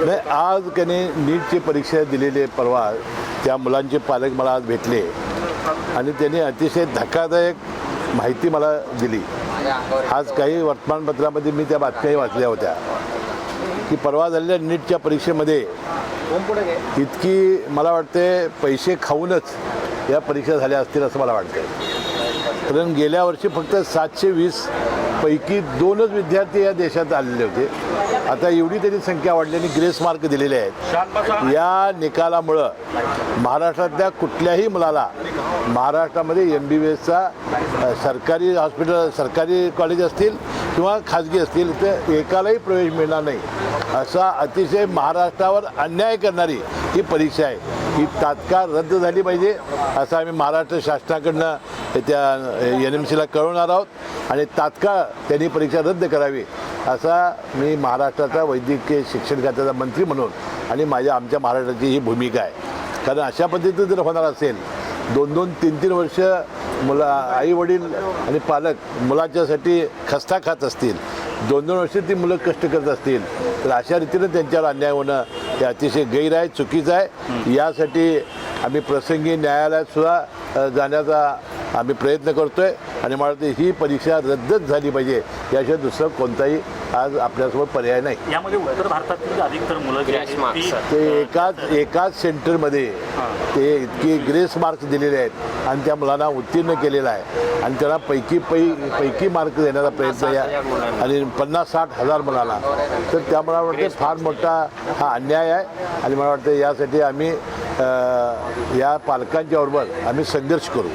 नाही आज त्याने नीटची परीक्षा दिलेली आहे परवा. त्या मुलांचे पालक मला आज भेटले. आणि त्यांनी अतिशय धक्कादायक माहिती मला दिली. आज काही वर्तमानपत्रामध्ये मी त्या बातम्याही वाचल्या होत्या. की परवा झालेल्या नीटच्या परीक्षेमध्ये इतकी मला वाटते पैसे खाऊनच या परीक्षा झाल्या असतील असं मला वाटतं कारण गेल्या वर्षी फक्त सातशे वीस पैकी दोनच विद्यार्थी या देशात आलेले होते. आता एवढी तरी संख्या वाढल्याने ग्रेस मार्क दिलेले आहेत. या निकालामुळं महाराष्ट्रातल्या कुठल्याही मुलाला महाराष्ट्रामध्ये एम बी बी एसचा सरकारी हॉस्पिटल सरकारी कॉलेज असतील किंवा खाजगी असतील तर एकालाही प्रवेश मिळणार नाही. असा अतिशय महाराष्ट्रावर अन्याय करणारी ही परीक्षा आहे. ही तात्काळ रद्द झाली पाहिजे असं आम्ही महाराष्ट्र शासनाकडनं त्या एन एम सीला कळवणार आहोत आणि तात्काळ त्यांनी परीक्षा रद्द करावी असा मी महाराष्ट्राचा वैद्यकीय शिक्षण खात्याचा मंत्री म्हणून आणि माझ्या आमच्या महाराष्ट्राची ही भूमिका आहे. कारण अशा पद्धतीनं जर होणार असेल दोन दोन तीन तीन वर्ष मुला आई वडील आणि पालक मुलाच्यासाठी खस्ता खात असतील दोन दोन वर्ष ती मुलं कष्ट करत असतील तर अशा रीतीनं त्यांच्यावर अन्याय होणं हे अतिशय गैर आहे चुकीचं आहे. यासाठी आम्ही प्रसंगी न्यायालयात सुद्धा जाण्याचा आम्ही प्रयत्न करतो आहे आणि मला वाटतं ही परीक्षा रद्दच झाली पाहिजे याशिवाय दुसरं कोणताही आज आपल्यासमोर पर्याय नाही. यामध्ये उत्तर भारतातील अधिकतर मुलं जी आहेत ती ते एकाच एकाच सेंटरमध्ये ते इतकी ग्रेस मार्क्स दिलेले आहेत आणि त्या मुलांना उत्तीर्ण केलेला आहे. आणि त्यांना पैकी पै पैकी मार्क देण्याचा प्रयत्न या आणि पन्नास साठ हजार मुलाला तर त्या मला वाटतं फार मोठा हा अन्याय आहे. आणि मला वाटतं यासाठी आम्ही अ, या पालकांच्या बरोबर आम्ही संघर्ष करू.